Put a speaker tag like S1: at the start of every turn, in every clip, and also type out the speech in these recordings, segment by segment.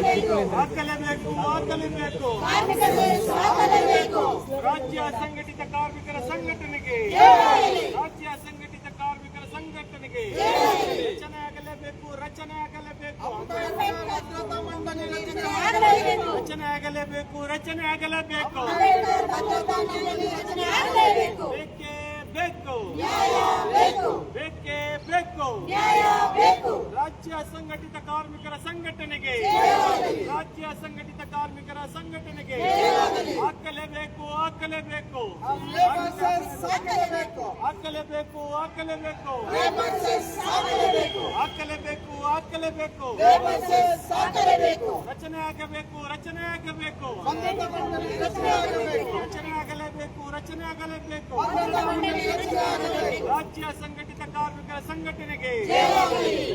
S1: ಹಾಕಲೇಬೇಕು ರಾಜ್ಯ ಸಂಘಟಿತ ಕಾರ್ಮಿಕರ ಸಂಘಟನೆಗೆ. ರಾಜ್ಯ ಸಂಘಟಿತ ಕಾರ್ಮಿಕರ ಸಂಘಟನೆಗೆ. ರಚನೆ ಆಗಲೇಬೇಕು ರಚನೆ ಆಗಲೇಬೇಕು ರಚನೆ ಆಗಲೇಬೇಕು ರಚನೆ ಆಗಲೇಬೇಕು ಬೇಕೇ ಬೇಕು ಬೇಕೇ ಬೇಕು ರಾಜ್ಯ ಸಂಘಟಿತ ಕಾರ್ಮಿಕರ ಸಂಘಟನೆಗೆ ರಾಜ್ಯ ಸಂಘಟಿತ ಕಾರ್ಮಿಕರ ಸಂಘಟನೆಗೆ ಹಾಕಲೇಬೇಕು ಹಾಕಲೇಬೇಕು. ಹಾಕಲೇಬೇಕು. ಹಾಕಲೇಬೇಕು. ಹಾಕಲೇಬೇಕು ಹಾಕಲೇಬೇಕು. ರಚನೆ ಆಗಬೇಕು ರಚನೆ ಆಗಬೇಕು. ರಚನೆ ಆಗಲೇಬೇಕು ರಚನೆ ಆಗಲೇಬೇಕು. ರಾಜ್ಯ ಸಂಘಟಿತ ಕಾರ್ಮಿಕರ ಸಂಘಟನೆಗೆ.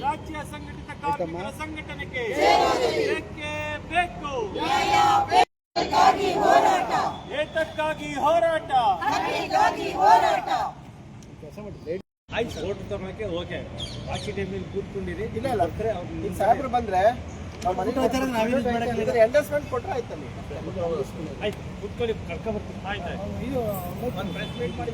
S1: ರಾಜ್ಯ ಸಂಘಟಿತ ಕಾರ್ಮಿಕರ ಸಂಘಟನೆಗೆ. ಬೇಕೇ? ಬೇಕು ಏತಕ್ಕಾಗಿ ಹೋರಾಟ?
S2: ಆಯ್ತು ಓಟ್ ತಗೊಳಕ್ಕೆ ಓಕೆ. ಬಾಕಿ ಟೈಮಲ್ಲಿ ಕೂತ್ಕೊಂಡಿರಿ.
S3: ಇಲ್ಲ ಇಲ್ಲ. ಈಗ ಸಾಹೇಬ್ರು ಬಂದ್ರೆ ಎಂಡರ್ಸ್ಮೆಂಟ್ ಕೊಟ್ರೆ ಆಯ್ತಲ್ಲಿ
S2: ಆಯ್ತು ಕೂತ್ಕೊಳ್ಳಿ ಕರ್ಕೊಂಡ್ಬರ್ತೀನಿ ಆಯ್ತು ಆಯ್ತು ಒಂದು ಪ್ರೆಸ್ ಮೀಟ್ ಮಾಡಿ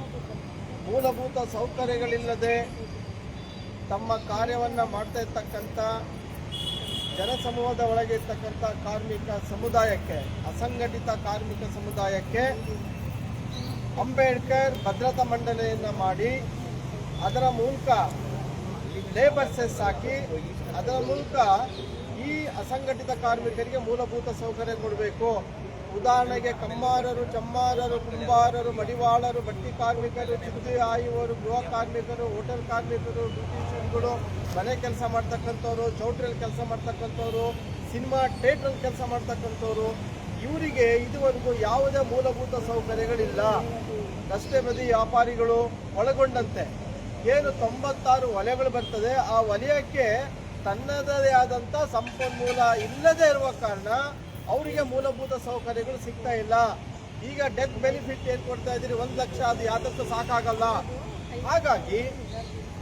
S3: ಮೂಲಭೂತ ಸೌಕರ್ಯಗಳಿಲ್ಲದೆ ತಮ್ಮ ಕಾರ್ಯವನ್ನು ಮಾಡ್ತಾ ಇರ್ತಕ್ಕಂಥ ಜನಸಮೂಹದ ಒಳಗೆ ಇರ್ತಕ್ಕಂಥ ಕಾರ್ಮಿಕ ಸಮುದಾಯಕ್ಕೆ, ಅಸಂಘಟಿತ ಕಾರ್ಮಿಕ ಸಮುದಾಯಕ್ಕೆ ಅಂಬೇಡ್ಕರ್ ಭದ್ರತಾ ಮಂಡಳಿಯನ್ನು ಮಾಡಿ, ಅದರ ಮೂಲಕ ಲೇಬರ್ ಸೆಸ್ ಹಾಕಿ, ಅದರ ಮೂಲಕ ಈ ಅಸಂಘಟಿತ ಕಾರ್ಮಿಕರಿಗೆ ಮೂಲಭೂತ ಸೌಕರ್ಯ ಕೊಡಬೇಕು. ಉದಾಹರಣೆಗೆ ಕಮ್ಮಾರರು ಚಮ್ಮಾರರು, ಕುಂಬಾರರು, ಮಡಿವಾಳರು, ಬಟ್ಟಿ ಕಾರ್ಮಿಕರು ಚಿಂತೆ ಆಯುವರು, ಗೃಹ ಕಾರ್ಮಿಕರು, ಹೋಟೆಲ್ ಕಾರ್ಮಿಕರು, ಬ್ಯೂಟಿಷಿಯನ್ಗಳು, ಮನೆ ಕೆಲಸ ಮಾಡ್ತಕ್ಕಂಥವ್ರು, ಚೌಟ್ರಿಯಲ್ಲಿ ಕೆಲಸ ಮಾಡ್ತಕ್ಕಂಥವ್ರು, ಸಿನಿಮಾ ಥಿಯೇಟ್ರಲ್ಲಿ ಕೆಲಸ ಮಾಡ್ತಕ್ಕಂಥವ್ರು, ಇವರಿಗೆ ಇದುವರೆಗೂ ಯಾವುದೇ ಮೂಲಭೂತ ಸೌಕರ್ಯಗಳಿಲ್ಲ. ರಸ್ತೆ ಬದಿ ವ್ಯಾಪಾರಿಗಳು ಒಳಗೊಂಡಂತೆ. ಏನು ತೊಂಬತ್ತಾರು ವಲಯಗಳು ಬರ್ತದೆ, ಆ ವಲಯಕ್ಕೆ ತನ್ನದೇ ಆದಂಥ ಸಂಪನ್ಮೂಲ ಇಲ್ಲದೆ ಇರುವ ಕಾರಣ ಅವರಿಗೆ ಮೂಲಭೂತ ಸೌಕರ್ಯಗಳು ಸಿಗ್ತಾ ಇಲ್ಲ. ಈಗ ಡೆತ್ ಬೆನಿಫಿಟ್ ಏನು ಕೊಡ್ತಾ ಇದ್ದೀರಿ? ಒಂದು ಲಕ್ಷ, ಅದು ಯಾವ್ದಕ್ಕೂ ಸಾಕಾಗಲ್ಲ. ಹಾಗಾಗಿ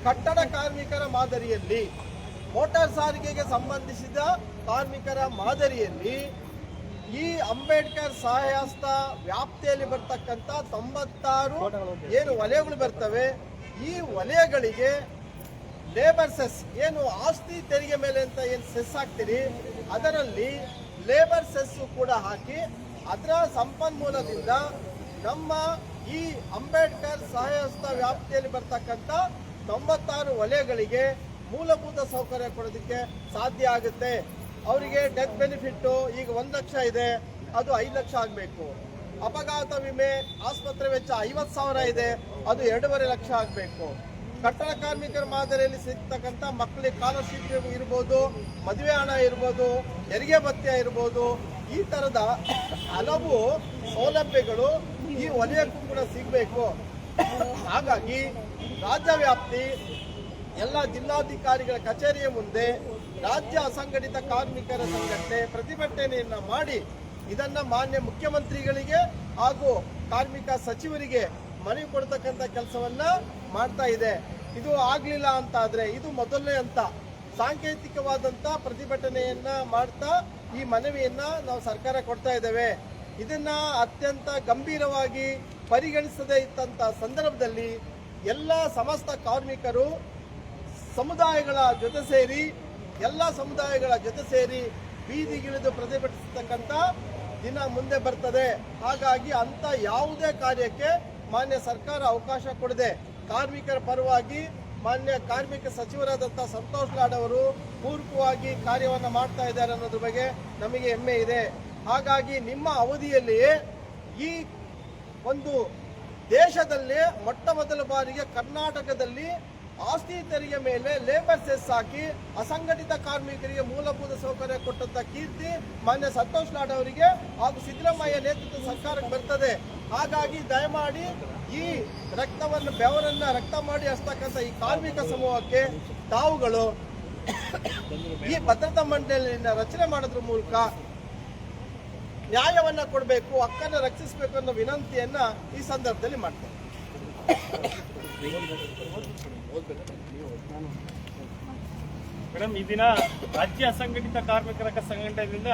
S3: ಕಟ್ಟಡ ಕಾರ್ಮಿಕರ ಮಾದರಿಯಲ್ಲಿ, ಮೋಟಾರ್ ಸಾರಿಗೆಗೆ ಸಂಬಂಧಿಸಿದ ಕಾರ್ಮಿಕರ ಮಾದರಿಯಲ್ಲಿ ಈ ಅಂಬೇಡ್ಕರ್ ಸಹಾಯಸ್ತ ವ್ಯಾಪ್ತಿಯಲ್ಲಿ ಬರ್ತಕ್ಕಂಥ ತೊಂಬತ್ತಾರು ಏನು ವಲಯಗಳು ಬರ್ತವೆ? ಈ ವಲಯಗಳಿಗೆ ಲೇಬರ್ ಸೆಸ್ ಏನು ಆಸ್ತಿ ತೆರಿಗೆ ಮೇಲೆ ಅಂತ ಏನು ಸೆಸ್ ಹಾಕ್ತೀರಿ? ಅದರಲ್ಲಿ ಲೇಬರ್ ಸೆಸ್ ಕೂಡ ಹಾಕಿ ಅದರ ಸಂಪನ್ಮೂಲದಿಂದ ನಮ್ಮ ಈ ಅಂಬೇಡ್ಕರ್ ಸಹಾಯಸ್ಥ ವ್ಯಾಪ್ತಿಯಲ್ಲಿ ಬರ್ತಕ್ಕಂಥ ತೊಂಬತ್ತಾರು ವಲಯಗಳಿಗೆ ಮೂಲಭೂತ ಸೌಕರ್ಯ ಕೊಡೋದಕ್ಕೆ ಸಾಧ್ಯ ಆಗುತ್ತೆ. ಅವರಿಗೆ ಡೆತ್ ಬೆನಿಫಿಟ್ಟು ಈಗ ಒಂದು ಲಕ್ಷ ಇದೆ, ಅದು ಐದು ಲಕ್ಷ ಆಗಬೇಕು. ಅಪಘಾತ ವಿಮೆ ಆಸ್ಪತ್ರೆ ವೆಚ್ಚ ಐವತ್ತು ಸಾವಿರ ಇದೆ, ಅದು ಎರಡೂವರೆ ಲಕ್ಷ ಆಗಬೇಕು. ಕಟ್ಟಡ ಕಾರ್ಮಿಕರ ಮಾದರಿಯಲ್ಲಿ ಸಿಗ್ತಕ್ಕಂಥ ಮಕ್ಕಳಿಗೆ ಸ್ಕಾಲರ್ಶಿಪ್ ಇರ್ಬೋದು, ಮದುವೆ ಹಣ ಇರ್ಬೋದು, ಹೆರಿಗೆ ಭತ್ಯೆ ಇರ್ಬೋದು, ಈ ಥರದ ಹಲವು ಸೌಲಭ್ಯಗಳು ಈ ವಲಯಕ್ಕೂ ಕೂಡ ಸಿಗಬೇಕು. ಹಾಗಾಗಿ ರಾಜ್ಯ ವ್ಯಾಪ್ತಿ ಎಲ್ಲ ಜಿಲ್ಲಾಧಿಕಾರಿಗಳ ಕಚೇರಿಯ ಮುಂದೆ ರಾಜ್ಯ ಅಸಂಘಟಿತ ಕಾರ್ಮಿಕರ ಸಂಘಟನೆ ಪ್ರತಿಭಟನೆಯನ್ನ ಮಾಡಿ ಇದನ್ನ ಮಾನ್ಯ ಮುಖ್ಯಮಂತ್ರಿಗಳಿಗೆ ಹಾಗೂ ಕಾರ್ಮಿಕ ಸಚಿವರಿಗೆ ಮನವಿ ಕೊಡ್ತಕ್ಕಂಥ ಕೆಲಸವನ್ನ ಮಾಡ್ತಾ ಇದೆ. ಇದು ಆಗ್ಲಿಲ್ಲ ಅಂತ ಆದ್ರೆ ಇದು ಮೊದಲನೇ ಅಂತ ಸಾಂಕೇತಿಕವಾದಂತ ಪ್ರತಿಭಟನೆಯನ್ನ ಮಾಡ್ತಾ ಈ ಮನವಿಯನ್ನ ನಾವು ಸರ್ಕಾರ ಕೊಡ್ತಾ ಇದ್ದೇವೆ. ಇದನ್ನ ಅತ್ಯಂತ ಗಂಭೀರವಾಗಿ ಪರಿಗಣಿಸದೇ ಇದ್ದಂತ ಸಂದರ್ಭದಲ್ಲಿ ಎಲ್ಲ ಸಮಸ್ತ ಕಾರ್ಮಿಕರು, ಸಮುದಾಯಗಳ ಜೊತೆ ಸೇರಿ, ಎಲ್ಲ ಸಮುದಾಯಗಳ ಜೊತೆ ಸೇರಿ ಬೀದಿಗಿಳಿದು ಪ್ರತಿಭಟಿಸತಕ್ಕಂಥ ದಿನ ಮುಂದೆ ಬರ್ತದೆ. ಹಾಗಾಗಿ ಅಂತ ಯಾವುದೇ ಕಾರ್ಯಕ್ಕೆ ಮಾನ್ಯ ಸರ್ಕಾರ ಅವಕಾಶ ಕೊಡದೆ ಕಾರ್ಮಿಕರ ಪರವಾಗಿ ಮಾನ್ಯ ಕಾರ್ಮಿಕ ಸಚಿವರಾದಂಥ ಸಂತೋಷ್ ಲಾಡ್ ಅವರು ಪೂರ್ವಕವಾಗಿ ಕಾರ್ಯವನ್ನು ಮಾಡ್ತಾ ಇದ್ದಾರೆ ಅನ್ನೋದ್ರ ಬಗ್ಗೆ ನಮಗೆ ಹೆಮ್ಮೆ ಇದೆ. ಹಾಗಾಗಿ ನಿಮ್ಮ ಅವಧಿಯಲ್ಲಿ ಈ ಒಂದು ದೇಶದಲ್ಲೇ ಮೊಟ್ಟ ಮೊದಲ ಬಾರಿಗೆ ಕರ್ನಾಟಕದಲ್ಲಿ ಆಸ್ತಿ ತೆರಿಗೆ ಮೇಲೆ ಲೇಬರ್ ಸೆಸ್ ಹಾಕಿ ಅಸಂಘಟಿತ ಕಾರ್ಮಿಕರಿಗೆ ಮೂಲಭೂತ ಸೌಕರ್ಯ ಕೊಟ್ಟಂತ ಕೀರ್ತಿ ಮಾನ್ಯ ಸಂತೋಷ್ ಲಾಡ್ ಅವರಿಗೆ ಹಾಗೂ ಸಿದ್ದರಾಮಯ್ಯ ನೇತೃತ್ವ ಸರ್ಕಾರಕ್ಕೆ ಬರ್ತದೆ. ಹಾಗಾಗಿ ದಯಮಾಡಿ ಈ ರಕ್ತವನ್ನು, ಬೆವರನ್ನ ರಕ್ತ ಮಾಡಿ ಹಸ್ತಕ್ಕಂಥ ಈ ಕಾರ್ಮಿಕ ಸಮೂಹಕ್ಕೆ ತಾವುಗಳು ಈ ಭದ್ರತಾ ಮಂಡಳಿಯನ್ನ ರಚನೆ ಮಾಡೋದ್ರ ಮೂಲಕ ನ್ಯಾಯವನ್ನ ಕೊಡಬೇಕು, ಹಕ್ಕನ್ನು ರಕ್ಷಿಸಬೇಕು ಅನ್ನೋ ವಿನಂತಿಯನ್ನ ಈ ಸಂದರ್ಭದಲ್ಲಿ ಮಾಡ್ತೇನೆ
S1: ಮೇಡಮ್, ಈ ದಿನ ರಾಜ್ಯ ಅಸಂಘಟಿತ ಕಾರ್ಮಿಕರ ಸಂಘಟನೆಯಿಂದ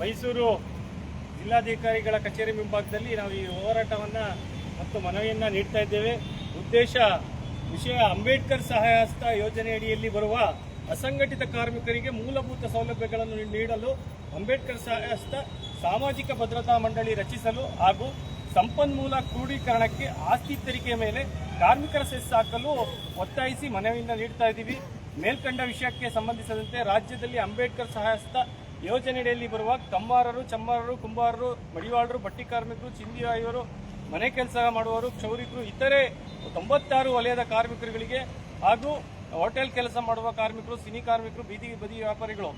S1: ಮೈಸೂರು ಜಿಲ್ಲಾಧಿಕಾರಿಗಳ ಕಚೇರಿ ಮುಂಭಾಗದಲ್ಲಿ ನಾವು ಈ ಹೋರಾಟವನ್ನ ಮತ್ತು ಮನವಿಯನ್ನ ನೀಡ್ತಾ ಇದ್ದೇವೆ. ಉದ್ದೇಶ, ವಿಷಯ ಅಂಬೇಡ್ಕರ್ ಸಹಾಯಹಸ್ತ ಯೋಜನೆಯಡಿಯಲ್ಲಿ ಬರುವ ಅಸಂಘಟಿತ ಕಾರ್ಮಿಕರಿಗೆ ಮೂಲಭೂತ ಸೌಲಭ್ಯಗಳನ್ನು ನೀಡಲು ಅಂಬೇಡ್ಕರ್ ಸಹಾಯಹಸ್ತ ಸಾಮಾಜಿಕ ಭದ್ರತಾ ಮಂಡಳಿ ರಚಿಸಲು ಹಾಗೂ ಸಂಪನ್ಮೂಲ ಕ್ರೋಢೀಕರಣಕ್ಕೆ ಆಸ್ತಿ ತೆರಿಗೆ ಮೇಲೆ ಕಾರ್ಮಿಕರ ಸೆಸ್ ಹಾಕಲು ಒತ್ತಾಯಿಸಿ ಮನವಿಯಿಂದ ನೀಡ್ತಾ ಇದ್ದೀವಿ. ಮೇಲ್ಕಂಡ ವಿಷಯಕ್ಕೆ ಸಂಬಂಧಿಸಿದಂತೆ ರಾಜ್ಯದಲ್ಲಿ ಅಂಬೇಡ್ಕರ್ ಸಹಾಯಸ್ಥ ಯೋಜನೆಯಡಿಯಲ್ಲಿ ಬರುವ ಕಮ್ಮಾರರು ಚಮ್ಮಾರರು, ಕುಂಬಾರರು, ಮಡಿವಾಳರು, ಬಟ್ಟಿ ಕಾರ್ಮಿಕರು ಚಿಂದಿವಾಯಿಯವರು ಮನೆ ಕೆಲಸ ಮಾಡುವವರು, ಕ್ಷೌರಿಕರು, ಇತರೆ ತೊಂಬತ್ತಾರು ವಲಯದ ಕಾರ್ಮಿಕರುಗಳಿಗೆ ಹಾಗೂ ಹೋಟೆಲ್ ಕೆಲಸ ಮಾಡುವ ಕಾರ್ಮಿಕರು, ಸಿನಿ ಕಾರ್ಮಿಕರು, ಬೀದಿ ಬದಿ ವ್ಯಾಪಾರಿಗಳು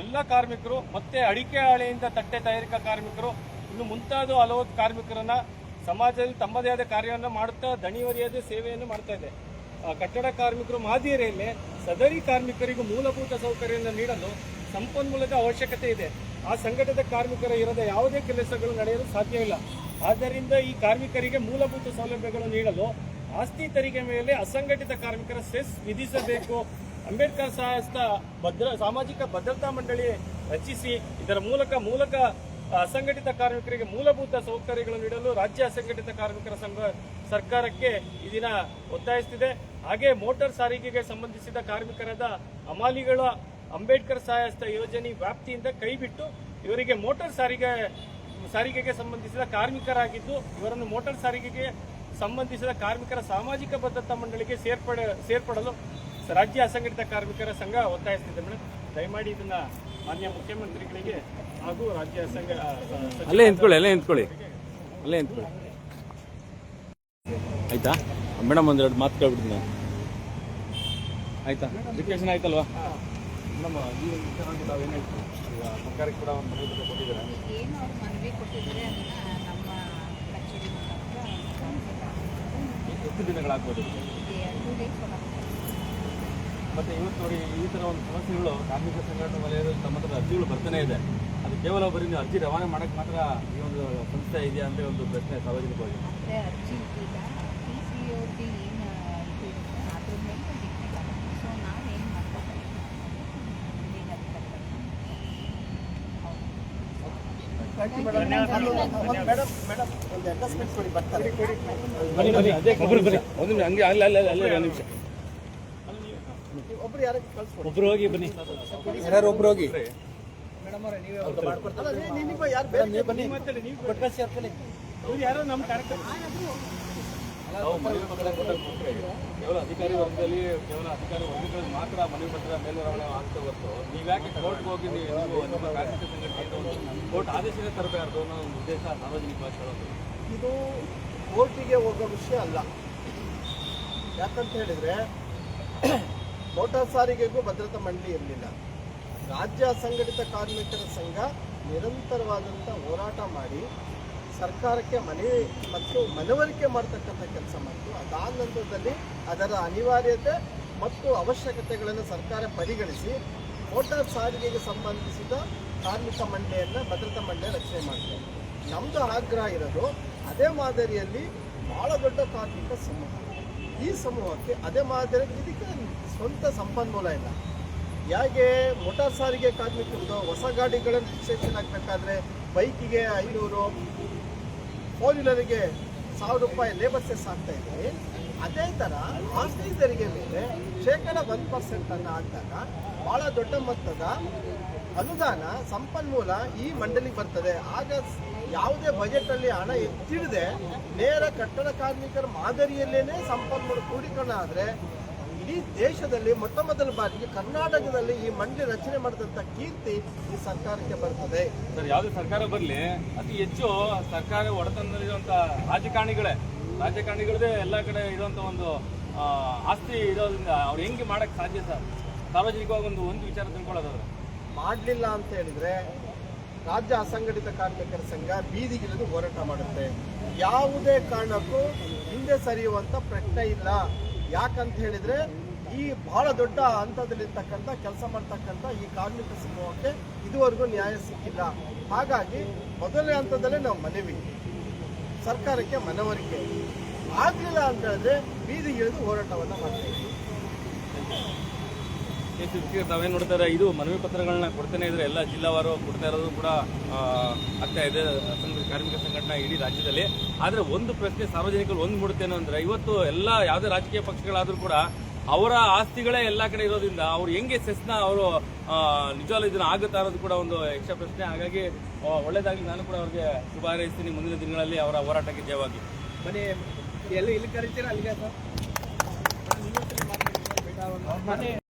S1: ಎಲ್ಲ ಕಾರ್ಮಿಕರು ಮತ್ತೆ ಅಡಿಕೆ ಹಾಳೆಯಿಂದ ತಟ್ಟೆ ತಯಾರಿಕಾ ಕಾರ್ಮಿಕರು ಇನ್ನು ಮುಂತಾದ ಹಲವು ಕಾರ್ಮಿಕರನ್ನ ಸಮಾಜದಲ್ಲಿ ತಮ್ಮದೇ ಆದ ಕಾರ್ಯವನ್ನು ಮಾಡುತ್ತಾ ದಣಿವರಿಯಾದ ಸೇವೆಯನ್ನು ಮಾಡ್ತಾ ಇದೆ. ಕಟ್ಟಡ ಕಾರ್ಮಿಕರು ಮಾದರಿಯಲ್ಲಿ ಸದರಿ ಕಾರ್ಮಿಕರಿಗೂ ಮೂಲಭೂತ ಸೌಕರ್ಯವನ್ನು ನೀಡಲು ಸಂಪನ್ಮೂಲದ ಅವಶ್ಯಕತೆ ಇದೆ. ಆ ಸಂಘಟಿತ ಕಾರ್ಮಿಕರ ಇರದ ಯಾವುದೇ ಕೆಲಸಗಳು ನಡೆಯಲು ಸಾಧ್ಯವಿಲ್ಲ ಆದ್ದರಿಂದ ಈ ಕಾರ್ಮಿಕರಿಗೆ ಮೂಲಭೂತ ಸೌಲಭ್ಯಗಳು ನೀಡಲು ಆಸ್ತಿ ತೆರಿಗೆ ಮೇಲೆ ಅಸಂಘಟಿತ ಕಾರ್ಮಿಕರ ಸೆಸ್ ವಿಧಿಸಬೇಕು. ಅಂಬೇಡ್ಕರ್ ಸಹಾಯಸ್ಥ ಭದ್ರ, ಸಾಮಾಜಿಕ ಭದ್ರತಾ ಮಂಡಳಿ ರಚಿಸಿ, ಇದರ ಮೂಲಕ ಮೂಲಕ ಅಸಂಘಟಿತ ಕಾರ್ಮಿಕರಿಗೆ ಮೂಲಭೂತ ಸೌಕರ್ಯಗಳನ್ನು ನೀಡಲು ರಾಜ್ಯ ಅಸಂಘಟಿತ ಕಾರ್ಮಿಕರ ಸಂಘ ಸರ್ಕಾರಕ್ಕೆ ಈ ದಿನ ಒತ್ತಾಯಿಸುತ್ತಿದೆ. ಹಾಗೆ ಮೋಟಾರ್ ಸಾರಿಗೆಗೆ ಸಂಬಂಧಿಸಿದ ಕಾರ್ಮಿಕರಾದ ಅಮಾಲಿಗಳ ಅಂಬೇಡ್ಕರ್ ಸಹಾಯಸ್ತ ಯೋಜನೆ ವ್ಯಾಪ್ತಿಯಿಂದ ಕೈಬಿಟ್ಟು ಇವರಿಗೆ ಮೋಟಾರ್ ಸಾರಿಗೆ, ಸಾರಿಗೆಗೆ ಸಂಬಂಧಿಸಿದ ಕಾರ್ಮಿಕರಾಗಿದ್ದು, ಇವರನ್ನು ಮೋಟಾರ್ ಸಾರಿಗೆಗೆ ಸಂಬಂಧಿಸಿದ ಕಾರ್ಮಿಕರ ಸಾಮಾಜಿಕ ಭದ್ರತಾ ಮಂಡಳಿಗೆ ಸೇರ್ಪಡೆ, ಸೇರ್ಪಡಲು ರಾಜ್ಯ ಅಸಂಘಟಿತ ಕಾರ್ಮಿಕರ ಸಂಘ ಒತ್ತಾಯಿಸುತ್ತಿದೆ. ಮೇಡಮ್ ದಯಮಾಡಿ ಇದನ್ನ ಮಾನ್ಯ ಮುಖ್ಯಮಂತ್ರಿಗಳಿಗೆ ಹಾಗೂ ರಾಜ್ಯ ಸಂಘ
S2: ಅಲ್ಲೇ ನಿಂತ್ಕೊಳ್ಳಿ ಅಲ್ಲೇ ನಿಂತ್ಕೊಳ್ಳಿ. ಅಲ್ಲೇ ನಿಂತ್ಕೊಳ್ಳಿ. ಆಯ್ತಾ? ಮೇಡಮ್ ಒಂದೆರಡು ಮಾತು ಕೇಳ್ಬಿಡ್ತೀನಿ. ನಾನು ಆಯ್ತಾ? ಎಜುಕೇಶನ್ ಆಯ್ತಲ್ವಾ? ನಮ್ಮ ಈ ವಿಚಾರವಾಗಿ ತಾವು ಏನು ಹೇಳ್ತೀವಿ? ಈಗ ಸರ್ಕಾರಕ್ಕೆ ಕೂಡ ಒಂದು ಮನವಿ ಪತ್ರ ಕೊಟ್ಟಿದ್ದಾರೆ.
S4: ಏನು ಅವ್ರು ಮನವಿ ಕೊಟ್ಟಿದ್ದಾರೆ ಅದನ್ನ ನಮ್ಮ ಕಚೇರಿ ಮುಖಾಂತರ
S2: ಎಷ್ಟು ದಿನಗಳಾಗ್ಬೋದು?
S4: ಟೂ ಡೇಸ್ ಒಳಗೆ
S2: ಮತ್ತೆ ಇವತ್ತು ನೋಡಿ ಈ ಥರ ಒಂದು ಸಮಸ್ಯೆಗಳು ಕಾರ್ಮಿಕ ಸಂಘಟನೆ ವಲಯದಲ್ಲಿ ತಮ್ಮ ಹತ್ರ ಅರ್ಜಿಗಳು ಬರ್ತಾನೆ ಇದೆ. ಅದು ಕೇವಲ ಬರೀ ನೀವು ಅರ್ಜಿ ರವಾನೆ ಮಾಡಕ್ಕೆ ಮಾತ್ರ ಈ ಒಂದು ಸಂಸ್ಥೆ ಇದೆಯಾ ಅಂತ ಒಂದು ಪ್ರಶ್ನೆ ಸಾರ್ವಜನಿಕವಾಗಿ.
S3: ಮೇಡಮ್ ಮೇಡಮ್ ಒಂದು ಅಡ್ಜಸ್ಟ್ಮೆಂಟ್ ಕೊಡಿ ಬರ್ತಾರೆ
S2: ಬನ್ನಿ ಬನ್ನಿ. ಅದೇ ಒಬ್ರು ಬನ್ನಿ ಒಂದು ನಿಮಿಷ ಹಂಗೆ ಅಲ್ಲ ಅಲ್ಲ ಅಲ್ಲ ಒಂದು ನಿಮಿಷ.
S3: ಒಬ್ರು
S2: ಹೋಗಿ ಬನ್ನಿ. ಯಾರು ಒಬ್ರು ಹೋಗಿ?
S3: ನೀವು
S2: ಮನವಿ ಪತ್ರ ಕೇವಲ ಅಧಿಕಾರಿ ವರ್ಗದಲ್ಲಿ ಕೇವಲ ಅಧಿಕಾರಿ ಮಾತ್ರ ಮನವಿ ಪತ್ರ ಮೇಲ್ವರ್ಣೆ ಆಗ್ತಾ ಹೊರತು ನೀವ್ಯಾಕೆ ಕೋರ್ಟ್ಗೆ ಹೋಗಿ ನೀವು ನಿಮ್ಮ ಕಾರ್ಮಿಕ ಕೋರ್ಟ್ ಆದೇಶನೇ ತರಬಾರ್ದು ಅನ್ನೋ ಒಂದು ಉದ್ದೇಶ ಸಾರ್ವಜನಿಕವಾಗಿ ಹೇಳೋದು.
S3: ಇದು ಕೋರ್ಟಿಗೆ ಹೋಗೋ ವಿಷಯ ಅಲ್ಲ. ಯಾಕಂತ ಹೇಳಿದ್ರೆ ಮೋಟಾರ್ ಸಾರಿಗೆಗೂ ಭದ್ರತಾ ಮಂಡಳಿ ಇರಲಿಲ್ಲ. ರಾಜ್ಯ ಅಸಂಘಟಿತ ಕಾರ್ಮಿಕರ ಸಂಘ ನಿರಂತರವಾದಂಥ ಹೋರಾಟ ಮಾಡಿ ಸರ್ಕಾರಕ್ಕೆ ಮನೆ ಮತ್ತು ಮನವರಿಕೆ ಮಾಡ್ತಕ್ಕಂಥ ಕೆಲಸ ಮಾಡಿತು. ಅದಾದ ನಂತರದಲ್ಲಿ ಅದರ ಅನಿವಾರ್ಯತೆ ಮತ್ತು ಅವಶ್ಯಕತೆಗಳನ್ನು ಸರ್ಕಾರ ಪರಿಗಣಿಸಿ ಮೋಟಾರ್ ಸಾರಿಗೆಗೆ ಸಂಬಂಧಿಸಿದ ಕಾರ್ಮಿಕ ಮಂಡಳಿಯನ್ನು ಭದ್ರತಾ ಮಂಡಳಿ ರಚನೆ ಮಾಡಿದೆ ನಮ್ಮದು ಆಗ್ರಹ ಇರೋದು ಅದೇ ಮಾದರಿಯಲ್ಲಿ ಬಹಳ ದೊಡ್ಡ ಕಾರ್ಮಿಕ ಸಮೂಹ. ಈ ಸಮೂಹಕ್ಕೆ ಅದೇ ಮಾದರಿ ಇದಕ್ಕೆ ಸ್ವಂತ ಸಂಪನ್ಮೂಲ ಇಲ್ಲ. ಹೇಗೆ ಮೋಟಾರ್ ಸಾರಿಗೆ ಕಾರ್ಮಿಕರದು ಹೊಸ ಗಾಡಿಗಳನ್ನು ರಿಜಿಸ್ಟ್ರೇಷನ್ ಆಗಬೇಕಾದ್ರೆ ಬೈಕಿಗೆ ಐನೂರು ಫೋರ್ ವೀಲರಿಗೆ ಸಾವಿರ ರೂಪಾಯಿ ಲೇಬರ್ ಸೆಸ್ ಆಗ್ತಾ ಇದೆ. ಅದೇ ಥರ ಆಸ್ತಿ ತೆರಿಗೆ ಮೇಲೆ ಶೇಕಡ ಒನ್ ಪರ್ಸೆಂಟ್ ಅನ್ನು ಹಾಕಿದಾಗ ಬಹಳ ದೊಡ್ಡ ಮೊತ್ತದ ಅನುದಾನ, ಸಂಪನ್ಮೂಲ ಈ ಮಂಡಳಿಗೆ ಬರ್ತದೆ. ಆಗ ಯಾವುದೇ ಬಜೆಟ್ ಅಲ್ಲಿ ಹಣ ಎತ್ತಿಡದೆ ನೇರ ಕಟ್ಟಡ ಕಾರ್ಮಿಕರ ಮಾದರಿಯಲ್ಲೇನೆ ಸಂಪನ್ಮೂಲ ಕ್ರೋಢೀಕರಣ ಆದರೆ ಇಡೀ ದೇಶದಲ್ಲಿ ಮೊಟ್ಟ ಮೊದಲ ಬಾರಿಗೆ ಕರ್ನಾಟಕದಲ್ಲಿ ಈ ಮಂಡಳಿ ರಚನೆ ಮಾಡಿದಂತ ಕೀರ್ತಿ ಈ ಸರ್ಕಾರಕ್ಕೆ ಬರ್ತದೆ.
S2: ಸರ್ ಯಾವುದೇ ಸರ್ಕಾರ ಬರಲಿ ಅತಿ ಹೆಚ್ಚು ಸರ್ಕಾರ ಒಡೆತನದಲ್ಲಿರುವಂಥ ರಾಜಕಾರಣಿಗಳೇ ರಾಜಕಾರಣಿಗಳದೇ ಎಲ್ಲ ಕಡೆ ಇರುವಂತ ಒಂದು ಆಸ್ತಿ ಇರೋದ್ರಿಂದ ಅವ್ರು ಹೆಂಗೆ ಮಾಡಕ್ ಸಾಧ್ಯ ಸರ್? ಸಾರ್ವಜನಿಕವಾಗಿ ಒಂದು ಒಂದು ವಿಚಾರ ತಿಳ್ಕೊಳ್ಳೋದಾದ್ರೆ.
S3: ಮಾಡಲಿಲ್ಲ ಅಂತ ಹೇಳಿದ್ರೆ ರಾಜ್ಯ ಅಸಂಘಟಿತ ಕಾರ್ಮಿಕರ ಸಂಘ ಬೀದಿಗಿಳಿದು ಹೋರಾಟ ಮಾಡುತ್ತೆ. ಯಾವುದೇ ಕಾರಣಕ್ಕೂ ಹಿಂದೆ ಸರಿಯುವಂತ ಪ್ರಶ್ನೆ ಇಲ್ಲ. ಯಾಕಂತ ಹೇಳಿದ್ರೆ ಈ ಬಹಳ ದೊಡ್ಡ ಹಂತದಲ್ಲಿರ್ತಕ್ಕಂಥ ಕೆಲಸ ಮಾಡ್ತಕ್ಕಂಥ ಈ ಕಾರ್ಮಿಕ ಸಮೂಹಕ್ಕೆ ಇದುವರೆಗೂ ನ್ಯಾಯ ಸಿಕ್ಕಿಲ್ಲ. ಹಾಗಾಗಿ ಮೊದಲನೇ ಹಂತದಲ್ಲೇ ನಾವು ಮನವಿ. ಸರ್ಕಾರಕ್ಕೆ ಮನವರಿಕೆ. ಆಗಲಿಲ್ಲ ಅಂತ ಹೇಳಿದ್ರೆ ಬೀದಿಗಿಳಿದು ಹೋರಾಟವನ್ನ ಮಾಡ್ತೀವಿ
S2: ತಾವೇನು ನೋಡ್ತಾರೆ ಇದು ಮನವಿ ಪತ್ರಗಳನ್ನ ಕೊಡ್ತಾನೆ ಇದ್ರೆ ಎಲ್ಲ ಜಿಲ್ಲಾವಾರು ಕೊಡ್ತಾ ಇರೋದು ಕೂಡ ಆಗ್ತಾ ಇದೆ. ಅಸಂಘಟಿತ ಕಾರ್ಮಿಕ ಸಂಘಟನೆ ಇಡೀ ರಾಜ್ಯದಲ್ಲಿ. ಆದರೆ ಒಂದು ಪ್ರಶ್ನೆ ಸಾರ್ವಜನಿಕರು ಒಂದು ಮೂಡುತ್ತೇನೆ ಅಂದ್ರೆ ಇವತ್ತು ಎಲ್ಲ ಯಾವುದೇ ರಾಜಕೀಯ ಪಕ್ಷಗಳಾದರೂ ಕೂಡ ಅವರ ಆಸ್ತಿಗಳೇ ಎಲ್ಲ ಕಡೆ ಇರೋದ್ರಿಂದ ಅವ್ರು ಹೆಂಗೆ ಸೆಸ್ನ ಅವರು ನಿಜವಾಗ್ಲೂ ಇದನ್ನ ಆಗುತ್ತಾ ಅನ್ನೋದು ಕೂಡ ಒಂದು ಯಕ್ಷ ಪ್ರಶ್ನೆ. ಹಾಗಾಗಿ ಆ, ನಾನು ಕೂಡ ಅವ್ರಿಗೆ ಶುಭ ಹಾರೈಸ್ತೀನಿ ಮುಂದಿನ ದಿನಗಳಲ್ಲಿ ಅವರ ಹೋರಾಟಕ್ಕೆ ಜಯವಾಗಿ.
S3: ಬನ್ನಿ ಎಲ್ಲಿ ಇಲ್ಲಿ ಕರಿತೀರಾ? ಅಲ್ಲಿಗೆ ಸರ್.